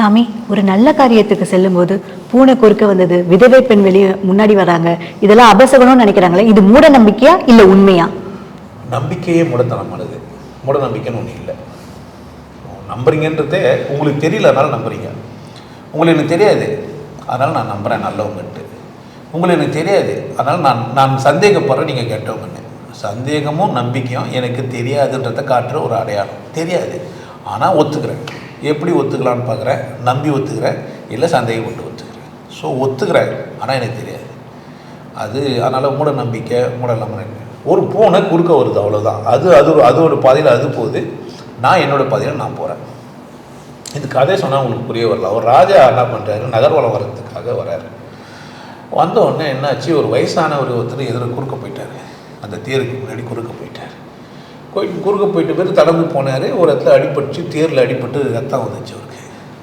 சாமி ஒரு நல்ல காரியத்துக்கு செல்லும்போது பூனை குறுக்க வந்தது விதவை பெண் வெளியே முன்னாடி வராங்க. இதெல்லாம் அபசகனம்னு நினைக்கிறாங்களே இது மூட நம்பிக்கையா இல்லை உண்மையா? நம்பிக்கையே மூடத்தனமானது. மூட நம்பிக்கைன்னு ஒன்று இல்லை. நம்புறீங்கன்றதே உங்களுக்கு தெரியல அதனால் நம்புறீங்க. உங்களுக்கு எனக்கு தெரியாது. அதனால் நான் நம்புகிறேன் நல்லவங்கன்ட்டு. உங்களுக்கு எனக்கு தெரியாது. அதனால் நான் நான் சந்தேகப்படுறேன் நீங்கள் கேட்டவங்கன்னு. சந்தேகமும் நம்பிக்கையும் எனக்கு தெரியாதுன்றதை காட்டுற ஒரு அடையாளம். தெரியாது. ஆனால் ஒத்துக்கிறேன். எப்படி ஒத்துக்கலான்னு பார்க்குறேன் நம்பி ஒத்துக்கிறேன் இல்லை சந்தேகப்பட்டு ஒத்துக்கிறேன். ஸோ ஒத்துக்கிறேன் ஆனால் எனக்கு தெரியாது. அது அதனால் மூட நம்பிக்கை மூட நம்பிக்கை. ஒரு பூனை குறுக்க வருது அவ்வளோதான் அது அது அது ஒரு பாதையில் அது போகுது. நான் என்னோடய பாதையில் நான் போகிறேன் இது கதை சொன்னால் உங்களுக்கு புரிய வரல. ஒரு ராஜா என்ன பண்ணுறாரு நகர்வலம் வர்றதுக்காக வர்றாரு. வந்த உடனே என்னாச்சு? ஒரு வயசான ஒரு ஒருத்தர் எதிர குறுக்க போயிட்டார். அந்த தேருக்கு முன்னாடி குறுக்க போயிட்டார். கோயில் குறுக்க போயிட்டு பேர் தடந்து போனார். ஒரு இடத்துல அடிபட்டு தேரில் அடிபட்டு ரத்தம் வந்துச்சு அவருக்கு.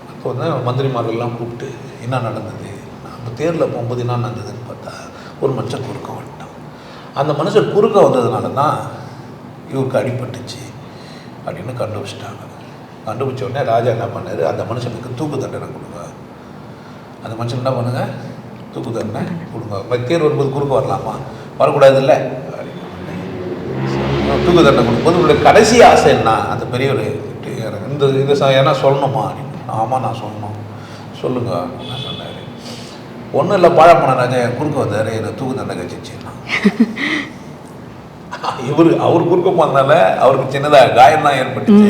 அப்போ வந்து மந்திரிமார்கள்லாம் கூப்பிட்டு என்ன நடந்தது? நம்ம தேரில் போகும்போது என்ன நடந்ததுன்னு பார்த்தா ஒரு மனுஷன் குறுக்க வந்துட்டான். அந்த மனுஷன் குறுக்க வந்ததுனால தான் இவருக்கு அடிபட்டுச்சு அப்படின்னு கண்டுபிடிச்சிட்டாங்க. கண்டுபிடிச்ச உடனே ராஜா என்ன பண்ணார்? அந்த மனுஷனுக்கு தூக்கு தண்டனை கொடுங்க. அந்த மனுஷன் என்ன பண்ணுங்க? தூக்கு தண்டனை கொடுங்க. ப- தேர் வரும்போது குறுக்க வரலாமா? வரக்கூடாது இல்லை தூக்கு தண்டனை கொடுக்கும்போது உங்களுடைய கடைசி ஆசை என்ன? அந்த பெரியவர் இந்த இது ஏன்னா சொல்லணுமா? ஆமாம் நான் சொல்லணும். சொல்லுங்க நான் சொன்னார். ஒன்றும் இல்லை பாழப்பன ராஜா என் குறுக்க வந்தார் என்னை தூக்கு தண்டனை கழிச்சிச்சுன்னா இவர் அவர் குறுக்க போனதுனால அவருக்கு சின்னதாக காயம் தான் ஏற்பட்டுச்சு.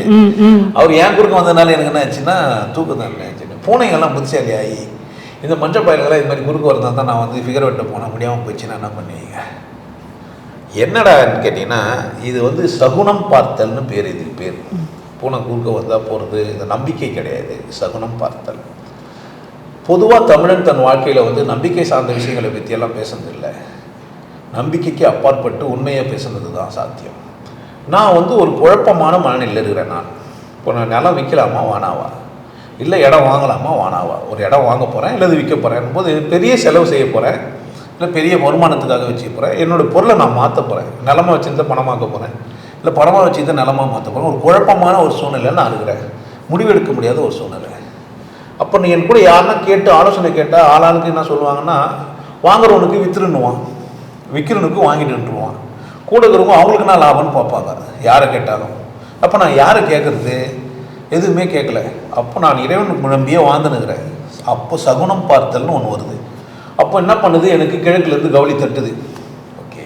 அவர் ஏன் குறுக்க வந்ததுனால எனக்கு என்ன ஆச்சுன்னா தூக்கம் தான் ஆச்சுன்னு. பூனைங்கெல்லாம் புத்திசாலி ஆகி இந்த மஞ்சள் பயல்கள்லாம் இது மாதிரி குறுக்க வரதா தான் நான் வந்து ஃபிகர் வெட்ட போன முடியாமல் போச்சுன்னா என்ன பண்ணுவீங்க? என்னடான்னு கேட்டிங்கன்னா இது வந்து சகுனம் பார்த்தல்னு பேர் இதுக்கு பேர். பூனை குறுக்க வந்தால் போகிறது இந்த நம்பிக்கை கிடையாது சகுனம் பார்த்தல். பொதுவாக தமிழன் தன் வாழ்க்கையில் வந்து நம்பிக்கை சார்ந்த விஷயங்களை பற்றியெல்லாம் பேசுனதில்லை. நம்பிக்கைக்கு அப்பாற்பட்டு உண்மையை பேசுனது தான் சாத்தியம். நான் வந்து ஒரு குழப்பமான மனநிலையில் இருக்கிறேன் நான். இப்போ நான் நிலம் விற்கலாமா வானாவா? இல்லை இடம் வாங்கலாமா வானாவா? ஒரு இடம் வாங்க போகிறேன் இல்லை விற்க போகிறேன் போது பெரிய செலவு செய்ய போகிறேன் இல்லை பெரிய வருமானத்துக்காக வச்சுக்க போகிறேன் என்னோடய பொருளை நான் மாற்ற போகிறேன் நிலமாக வச்சுருந்தா பணமாக்க போகிறேன் இல்லை பணமாக வச்சுருந்தா நிலமாக மாற்ற போகிறேன் ஒரு குழப்பமான ஒரு சூழ்நிலை நான் இருக்கிறேன். முடிவெடுக்க முடியாத ஒரு சூழ்நிலை. அப்போ நீ என் கூட யாருன்னா கேட்டு ஆலோசனை கேட்டால் ஆளாளுக்கு என்ன சொல்லுவாங்கன்னா வாங்குறவனுக்கு வித்துருன்னுவான். விற்கிறவனுக்கு வாங்கிட்டுருவான் கூட இருக்கிறவங்க அவங்களுக்கு நான் லாபம்னு பார்ப்பாங்க. யாரை கேட்டாலும். அப்போ நான் யாரை கேட்குறது எதுவுமே கேட்கல அப்போ நான் இறைவனுக்கு நம்பியே வாழ்ந்துனுக்கிறேன் அப்போ சகுனம் பார்த்தல்னு ஒன்று வருது. அப்போ என்ன பண்ணுது? எனக்கு கிழக்குலேருந்து கவலி தட்டுது. ஓகே.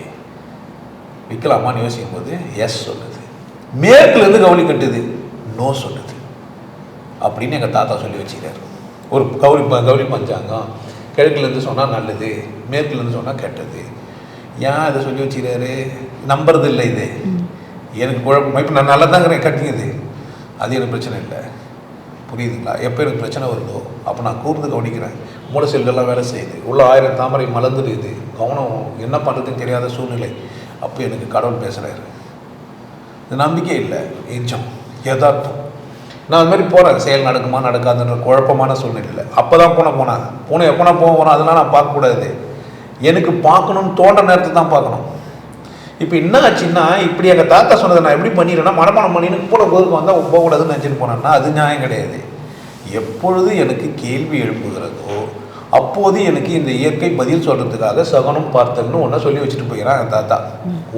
விற்கலாமான்னு யோசிக்கும் போது எஸ் சொல்லுது மேற்குலேருந்து கவலி கட்டுது. நோ சொல்லுது. அப்படின்னு எங்கள் தாத்தா சொல்லி வச்சுக்கிறார். ஒரு கௌரி ப- கௌரி பஞ்சாங்கம். கிழக்குலேருந்து சொன்னால் நல்லது. மேற்குலேருந்து சொன்னால் கெட்டது. ஏன் அதை சொல்லி வச்சுக்கிறாரு? நம்புறது இல்லை இது. எனக்கு குழப்பம் இப்போ நான் நல்லா தாங்கிறேன் கட்டிங்குது அது எனக்கு பிரச்சனை இல்லை. புரியுதுங்களா? எப்போ எனக்கு பிரச்சனை வருதோ அப்போ நான் கூர்ந்து கவனிக்கிறேன். மூளை செல்கள்லாம் வேலை செய்யுது. உள்ள ஆயிரம் தாமரை மலர்ந்துடுது. கவனம் என்ன பண்ணுறதுன்னு தெரியாத சூழ்நிலை. அப்போ எனக்கு கடவுள் பேசுகிறாரு இந்த நம்பிக்கை இல்லை. எச்சம் யதார்த்தம். நான் அது மாதிரி போகிறேன் செயல் நடக்குமா நடக்காதுன்ற குழப்பமான சூழ்நிலையில் அப்போ தான் பூனை போனேன் பூனை எப்போனா போக போகிறோம் அதெல்லாம் நான் பார்க்கக்கூடாது எனக்கு பார்க்கணும்னு தோன்ற நேரத்தை தான் பார்க்கணும். இப்போ என்ன ஆச்சுன்னா இப்படி எங்கள் தாத்தா சொன்னதை நான் எப்படி பண்ணிடுறேன்னா மனப்பாடம் பண்ணின்னு கூட கோதுக்கு வந்தால் போகக்கூடாதுன்னு நினச்சிட்டு போனேன்னா அது நியாயம் கிடையாது. எப்பொழுது எனக்கு கேள்வி எழுப்புகிறதோ அப்போது எனக்கு இந்த இயற்கை பதில் சொல்கிறதுக்காக சகனம் பார்த்தல்னு ஒன்றை சொல்லி வச்சுட்டு போயிடறான் என் தாத்தா.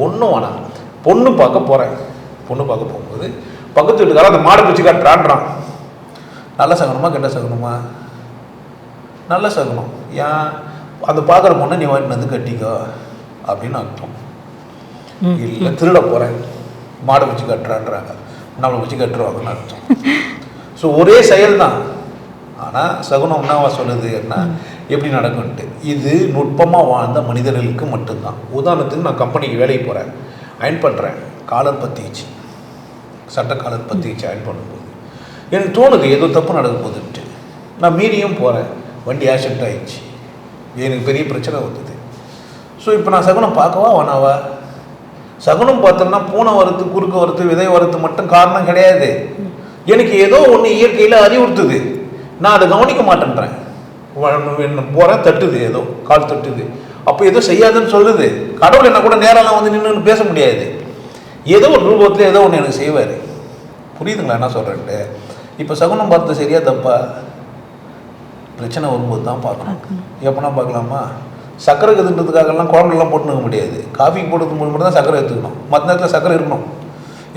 ஒன்றும் வேணாம். பொண்ணு பார்க்க போகிறேன் பொண்ணு பார்க்க போகும்போது பக்கத்து வீட்டுக்காரன் அந்த மாடை பிடிச்சி காட்டுறான்றான். நல்ல சகனமா கெட்ட சகனமா? நல்ல சகுனம். ஏன்? அந்த பார்க்குற பொண்ணை நீ வாங்கிட்டு வந்து கட்டிக்கோ அப்படின்னு அர்த்தம். இல்லை திருட போகிறேன் மாடை வச்சு கட்டுறான்றாங்க. நம்மளை வச்சு கட்டுருவாங்கன்னு அர்த்தம். ஸோ ஒரே செயல் தான் ஆனால் சகுனம் என்னவா சொல்லுதுன்னா எப்படி நடக்கும்ட்டு இது நுட்பமாக வாழ்ந்த மனிதர்களுக்கு மட்டும்தான். உதாரணத்துக்கு நான் கம்பெனிக்கு வேலைக்கு போகிறேன் அயன் பண்ணுறேன் காலர் பற்றிச்சு சட்ட காலர் பற்றிச்சு அயன் பண்ணும்போது. எனக்கு தோணுது ஏதோ தப்பு நடக்க போகுதுன்ட்டு. நான் மீறியும் போகிறேன் வண்டி ஆக்சிடென்ட் ஆகிடுச்சு எனக்கு பெரிய பிரச்சனை வந்தது. ஸோ இப்போ நான் சகுனம் பார்க்கவா வேணாவா சகுனம் பார்த்தோம்னா பூனை வரத்து குறுக்க வரத்து விதை வரத்து மட்டும் காரணம் கிடையாது. எனக்கு ஏதோ ஒன்று இயற்கையில் அறிவுறுத்துது. நான் அதை கவனிக்க மாட்டேன்றேன். போகிறேன் தட்டுது ஏதோ கால் தட்டுது. அப்போ ஏதோ செய்யாதுன்னு சொல்லுது. கடவுள் என்ன கூட நேரெல்லாம் வந்து நின்று பேச முடியாது. ஏதோ ஒரு ரூபத்தில் ஏதோ ஒன்று எனக்கு செய்வார். புரியுதுங்களா என்ன சொல்கிறேன்ட்டு இப்போ சகுனம் பார்த்து சரியா தப்பா? பிரச்சனை வரும்போது தான் பார்க்கணும். எப்போனா பார்க்கலாமா? சர்க்கரை கதுன்றதுக்காகலாம் குழம்புலாம் போட்டுக்க முடியாது. காஃபி போடுறது மூலம் மட்டும் தான் சர்க்கரை எடுத்துக்கணும். மற்ற நேரத்தில் சர்க்கரை இருக்கணும்.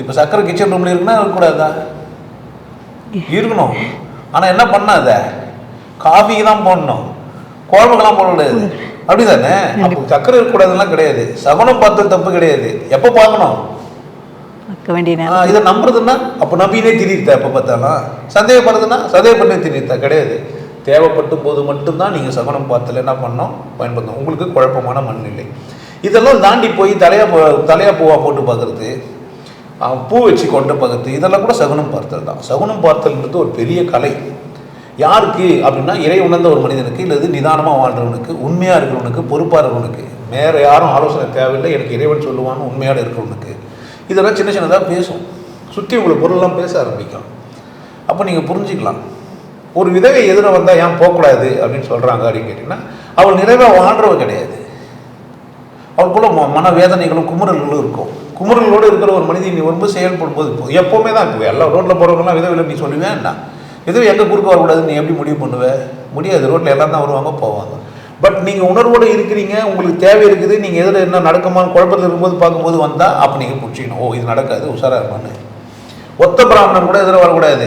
இப்போ சர்க்கரை கிச்சன் ரூமில் இருக்குன்னா இருக்கக்கூடாதா? இருக்கணும். ஆனால் என்ன பண்ணாத? காஃபிக்கு தான் போடணும். குழம்புக்கெல்லாம் போடக்கூடாது அப்படிதானே? அப்போ சர்க்கரை இருக்கக்கூடாதுலாம் கிடையாது. சகுனம் பார்த்தது தப்பு கிடையாது. எப்போ பார்க்கணும்? இதை நம்புறதுன்னா அப்போ நம்பினே திரியிருத்தா எப்போ பார்த்தாலும். சந்தேகப்படுறதுன்னா சந்தேகப்பட்டே திரியிருத்தா கிடையாது. தேவைப்படும் போது மட்டும்தான் நீங்கள் சகுனம் பார்த்துல என்ன பண்ணணும்? பயன்படுத்தணும். உங்களுக்கு குழப்பமான மனநிலை. இதெல்லாம் தாண்டி போய் தலையா போ- தலையா பூவா போட்டு பார்க்கறது. பூ வச்சு கொண்ட பகுத்து இதெல்லாம் கூட சகுனம் பார்த்தல் தான். சகுனம் பார்த்தல்ன்றது ஒரு பெரிய கலை. யாருக்கு அப்படின்னா இறை உணர்ந்த ஒரு மனிதனுக்கு இல்லது நிதானமாக வாழ்றவனுக்கு உண்மையாக இருக்கிறவனுக்கு பொறுப்பாக இருக்கிறவனுக்கு வேறு யாரும் ஆலோசனை தேவையில்லை எனக்கு இறைவன் சொல்லுவான்னு உண்மையாக இருக்கிறவனுக்கு. இதெல்லாம் சின்ன சின்னதாக பேசும். சுற்றி உங்களுக்கு பொருள்லாம் பேச ஆரம்பிக்கும். அப்போ நீங்கள் புரிஞ்சுக்கலாம். ஒரு விதவை எதிர வந்தால் ஏன் போகக்கூடாது அப்படின்னு சொல்கிறாங்க அப்படின்னு கேட்டிங்கன்னா அவள் நிறைவாக வாழ்றவ கிடையாது. அவளுக்குள்ள ம மன வேதனைகளும் குமுறல்களும் இருக்கும். குமுறல்களோடு இருக்கிற ஒரு மனிதன் நீ ரொம்ப செயல்படும் போது எப்போவுமே தான் இப்போ எல்லா ரோட்டில் போகிறவங்கலாம் விதவில நீ சொல்லுவேன் என்ன? எதுவும் எங்கே குறுக்க வரக்கூடாதுன்னு நீ எப்படி முடிவு பண்ணுவ? முடியாது. ரோட்டில் எல்லாம் தான் வருவாங்க போவாங்க. பட் நீங்கள் உணர்வோடு இருக்கிறீங்க உங்களுக்கு தேவை இருக்குது நீங்கள் எதில் என்ன நடக்குமான்னு குழப்பத்தில் இருக்கும்போது பார்க்கும்போது வந்தால் அப்போ நீங்கள் பிடிச்சிக்கணும். ஓ இது நடக்காது உஷாராக இருப்பான்னு. ஒத்த பிராமணன் கூட எதிர வரக்கூடாது?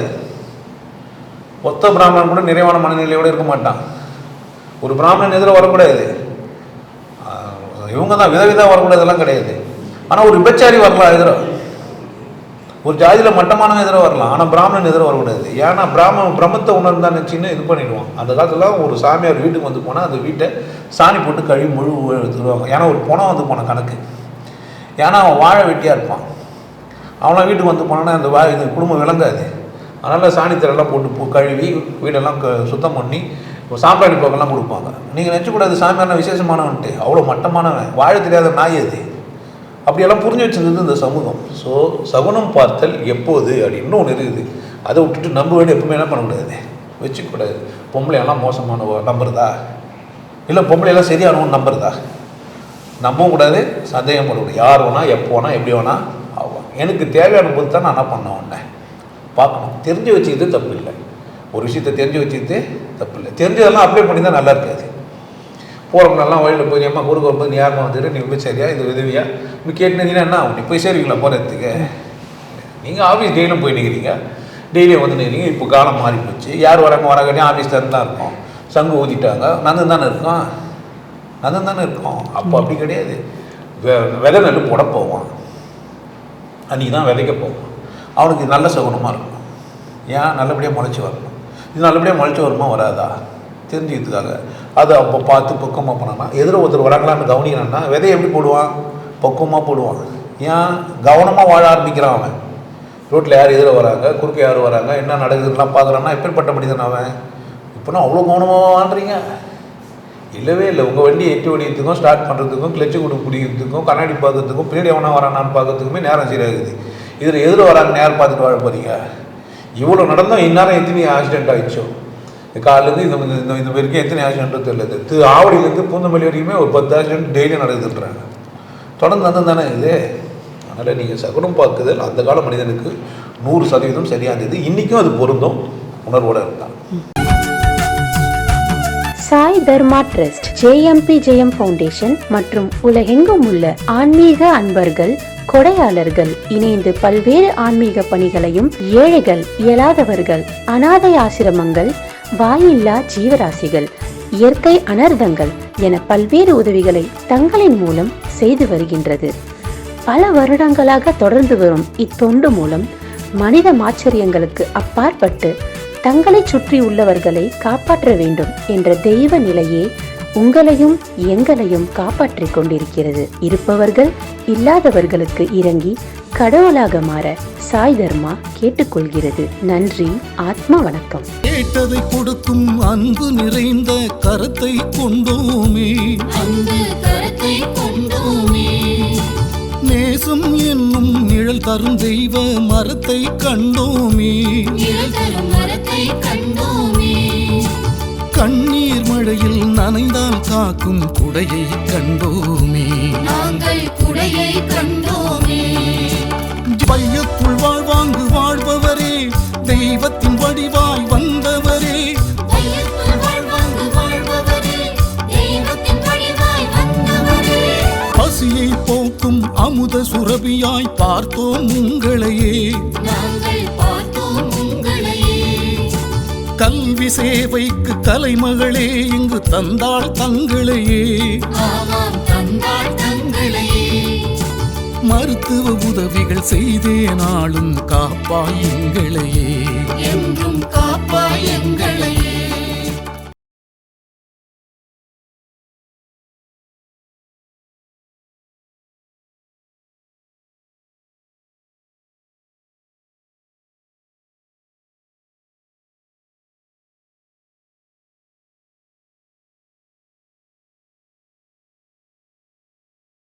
ஒத்த பிராமணன் கூட நிறைவான மனநிலையோடு இருக்க மாட்டான். ஒரு பிராமணன் எதிர வரக்கூடாது? இவங்க தான் விதவிதா வரக்கூடாதெல்லாம் கிடையாது. ஆனால் ஒரு விபச்சாரி வரலாம் எதிராக ஒரு ஜாதியில் மட்டமானவன் எதிராக வரலாம் ஆனால் பிராமணன் எதிர வரக்கூடாது ஏன்னா பிராமணன் பிரம்மத்தை உணர்ந்தான் நினச்சின்னு இது பண்ணிடுவான். அந்த காலத்தில் ஒரு சாமியார் வீட்டுக்கு வந்து போனால் அந்த வீட்டை சாணி போட்டு கழுவி முழு எடுத்துருவாங்க. ஏன்னா ஒரு பணம் வந்து போன கணக்கு. ஏன்னா அவன் வாழை வெட்டியாக இருப்பான். அவனா வீட்டுக்கு வந்து போனான்னா அந்த வா இது குடும்பம் விளங்காது. அதனால் சாணித்திரெல்லாம் போட்டு கழுவி வீடெல்லாம் க சுத்தம் பண்ணி சாம்பிராணி போக்கெல்லாம் கொடுப்பாங்க. நீங்கள் நினச்சக்கூடாது சாமியார்னா விசேஷமானவன்ட்டு. அவ்வளோ மட்டமானவன். வாழ தெரியாத நாய் அது. அப்படியெல்லாம் புரிஞ்சு வச்சிருந்தது இந்த சமூகம். ஸோ சகுனம் பார்த்தல் எப்போது அப்படின்னு ஒன்று இருக்குது. அதை விட்டுட்டு நம்ப வேண்டிய எப்பவுமே என்ன பண்ணக்கூடாது? வச்சுக்கூடாது. பொம்பளையெல்லாம் மோசமானவ நம்புறதா? இல்லை பொம்பளையெல்லாம் சரியானவன் நம்புறதா? நம்பவும் கூடாது சந்தேகம் பண்ணக்கூடாது யார் வேணா எப்போ வேணா எப்படி வேணா ஆகும் எனக்கு தேவையான போது தான் நான் என்ன பண்ண உடனே பார்க்கணும். தெரிஞ்சு வச்சுக்கிட்டு தப்பு இல்லை. ஒரு விஷயத்தை தெரிஞ்சு வச்சுக்கிட்டு தப்பு இல்லை. தெரிஞ்சதெல்லாம் அப்ளை பண்ணி தான் நல்லா இருக்காது. போகிறவங்களெல்லாம் வழியில் போய் அம்மா குறுக்க வரும்போது நீ யாருமா வந்துட்டு நீ போய் சரியா? இது உதவியா? இப்போ கேட்டுனீங்கன்னா என்ன நீ போய் சேருவீங்களா போகிறதுக்கு நீங்கள் ஆஃபீஸ் டெய்லியும் போய் நிற்கிறீங்க டெய்லியும் வந்து நிற்கிறீங்க இப்போ காலம் மாறி போச்சு யார் வராங்க வராங்கன்னே ஆஃபீஸில் இருந்து தான் இருக்கும். சங்கு ஊதிட்டாங்க. நந்தன் தானே இருக்கோம். நந்தன் தானே இருக்கோம். அப்போ அப்படி கிடையாது. வெ விதை நெல் போட போவான் அன்றைக்கி தான் விதைக்க போவான் அவனுக்கு நல்ல சகுனமாக இருக்கும். ஏன்? நல்லபடியாக முளைச்சி வரணும். இது நல்லபடியாக முளைச்சி வருமா? வராதா? தெரிஞ்சுக்கிறதுக்காக. அதை அப்போ பார்த்து பக்குவமாக பண்ணனா எதிர ஒருத்தர் வராங்களான்னு கவனிக்கிறான்னா விதையை எப்படி போடுவான்? பக்குவமாக போடுவான் ஏன்? கவனமாக வாழ ஆரம்பிக்கிறான் அவன். ரோட்டில் யார் எதிர வராங்க? குறுக்க யார் வராங்க? என்ன நடக்குதுலாம் பார்க்குறான்னா எப்பேற்பட்ட மனிதன் அவன். இப்போனா அவ்வளோ கவனமாக வாழ்றீங்க. இல்லவே இல்லை. உங்கள் வண்டி எட்டு வடிக்கிறதுக்கும் ஸ்டார்ட் பண்ணுறதுக்கும் கிளச்சு கொடுக்க பிடிக்கிறதுக்கும் கண்ணாடி பார்க்கறதுக்கும் பின்னாடி எவனா வரானான்னு பார்க்கறதுக்குமே நேரம் சரியாகுது இதில் எதில் வராங்க நேரம் பார்த்துட்டு வாழ போகிறீங்க இவ்வளோ நடந்தோம் இந்நேரம் எத்தனை ஆக்சிடென்ட் ஆகிடுச்சோ காலிலேருந்து இந்த இந்த இந்த வரைக்கும் எத்தனை ஆக்சிடென்ட்டும் தெரியல திரு ஆவடியிலேருந்து பூந்தமல்லி வரைக்குமே ஒரு பத்து ஆக்சிடென்ட் டெய்லி நடக்குதுன்றாங்க. தொடர்ந்து வந்து தானே இது? அதனால் நீங்கள் சகுனம் பார்க்குதல். அந்த கால மனிதனுக்கு நூறு சதவீதம் சரியானது இன்றைக்கும் அது பொருந்தும். உணர்வோடு இருந்தான். Sai Dharma trust JMB Jayam foundation மற்றும் உலகெங்கும் உள்ள ஆன்மீக அன்பர்கள் கொடையாளர்கள் இணைந்து பல்வேறு ஆன்மீக பணிகளையும் ஏழைகள் இயலாதவர்கள் அனாதை ஆசிரமங்கள் வாயில்லா ஜீவராசிகள் இயற்கை அனர்த்தங்கள் என பல்வேறு உதவிகளை தங்களின் மூலம் செய்து வருகின்றது. பல வருடங்களாக தொடர்ந்து வரும் இத்தொண்டு மூலம் மனித மாச்சரியங்களுக்கு அப்பாற்பட்டு தங்களை சுற்றி உள்ளவர்களை காப்பாற்ற வேண்டும் என்ற தெய்வ நிலையே உங்களையும் எங்களையும் காப்பாற்றிக் கொண்டிருக்கிறது. இருப்பவர்கள் இல்லாதவர்களுக்கு இறங்கி கடவுளாக மாற சாய் தர்மா கேட்டுக்கொள்கிறது. நன்றி ஆத்மா வணக்கம். கேட்டதை கொடுக்கும் அன்பு நிறைந்த கரத்தை கொண்டோமே. அன்பு கரத்தை கொண்டோமே. நேசம் என்னும் நிழல் தரும் தெய்வ மரத்தை கண்டோமே. நிழல் தரும் மரத்தை கண்டோமே. கண்ணீர் மழையில் நனைந்தால் காக்கும் குடையை கண்டோமே. நாங்கள் குடையை கண்டோமே. அருள் வாழ்வாங்கு வாழ்பவரே தெய்வத்தின் வடிவாய் வந்தவரே. பசியை போக்கும் அமுத சுரபியாய் பார்த்தோம் உங்களையே. கல்வி சேவைக்கு தலைமகளே இங்கு தந்தாள் தங்களையே. தந்தாள் மருத்துவ உதவிகள் செய்தே நாளும் காப்பாய் எங்களையே. என்றும் காப்பாய் எங்களையே.